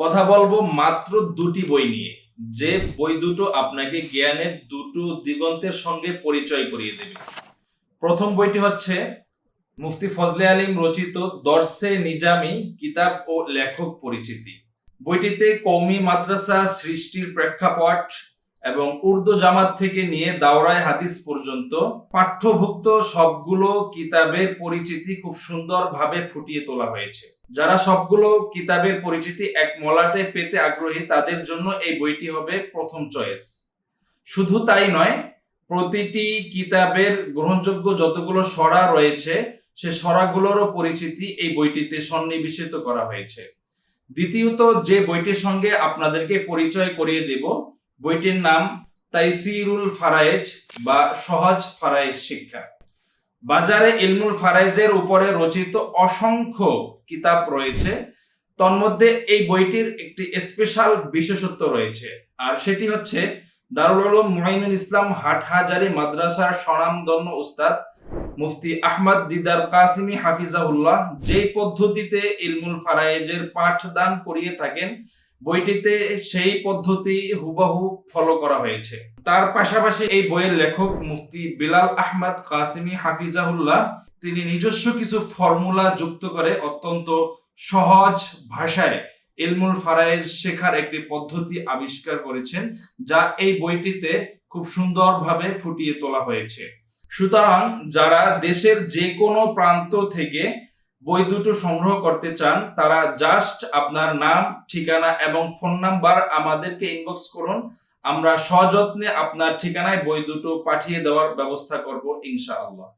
কথা বলব মাত্র দুটি বই নিয়ে। যে বই দুটো আপনাকে জ্ঞানের দুটো দিগন্তের সঙ্গে পরিচয় করিয়ে দেবে। প্রথম বইটি হচ্ছে মুফতি ফজলে আলিম রচিত দর্শে নিজামি কিতাব ও লেখক পরিচিতি। বইটিতে কৌমি মাদ্রাসা সৃষ্টির প্রেক্ষাপট এবং উর্দু জামাত থেকে নিয়ে দাওরায় হাদিস পর্যন্ত পাঠ্যভুক্ত সবগুলো কিতাবের পরিচিতি খুব সুন্দরভাবে ফুটিয়ে তোলা হয়েছে। যারা সবগুলো কিতাবের পরিচিতি এক মলাটে পেতে আগ্রহী, তাদের জন্য এই বইটি হবে প্রথম চয়েস। শুধু তাই নয়, প্রতিটি কিতাবের গ্রহণযোগ্য যতগুলো সরা রয়েছে, সে সরাগুলোরও পরিচিতি এই বইটিতে সন্নিবেশিত করা হয়েছে। দ্বিতীয়ত, যে বইটির সঙ্গে আপনাদেরকে পরিচয় করিয়ে দেব, বইটির নাম তাইসিরুল ফারায়েজ বা সহজ ফারায়েজ শিক্ষা। বাজারে ইলমুল ফারাইজের উপরে রচিত অসংখ্য কিতাব রয়েছে। তন্মধ্যে এই বইটির একটি স্পেশাল বিশেষত্ব রয়েছে, আর সেটি হচ্ছে দারুল উলুম মুআইনুল ইসলাম হাটহাজারি মাদ্রাসার স্বনামধন্য উস্তাদ মুফতি আহমদ দিদার কাসিমি হাফিজাহুল্লাহ যেই পদ্ধতিতে ইলমুল ফারাইজের পাঠদান করিয়ে থাকেন বইটিতে সেই পদ্ধতি হুবাহু ফলো করা হয়েছে। তার পাশাপাশি এই বইয়ের লেখক মুফতি বিলাল আহমদ কাসিমি হাফিজাহুল্লাহ, তিনি নিজস্ব কিছু ফর্মুলা যুক্ত করে অত্যন্ত সহজ ভাষায় ইলমুল ফারায়েজ শেখার একটি পদ্ধতি আবিষ্কার করেছেন, যা এই বইটিতে খুব সুন্দরভাবে ফুটিয়ে তোলা হয়েছে। সুতরাং যারা দেশের যে কোনো প্রান্ত থেকে বই দুটো সংগ্রহ করতে চান, তারা জাস্ট আপনার নাম, ঠিকানা এবং ফোন নাম্বার আমাদেরকে ইনবক্স করুন। আমরা সযত্নে আপনার ঠিকানায় বই দুটো পাঠিয়ে দেওয়ার ব্যবস্থা করব, ইনশাআল্লাহ।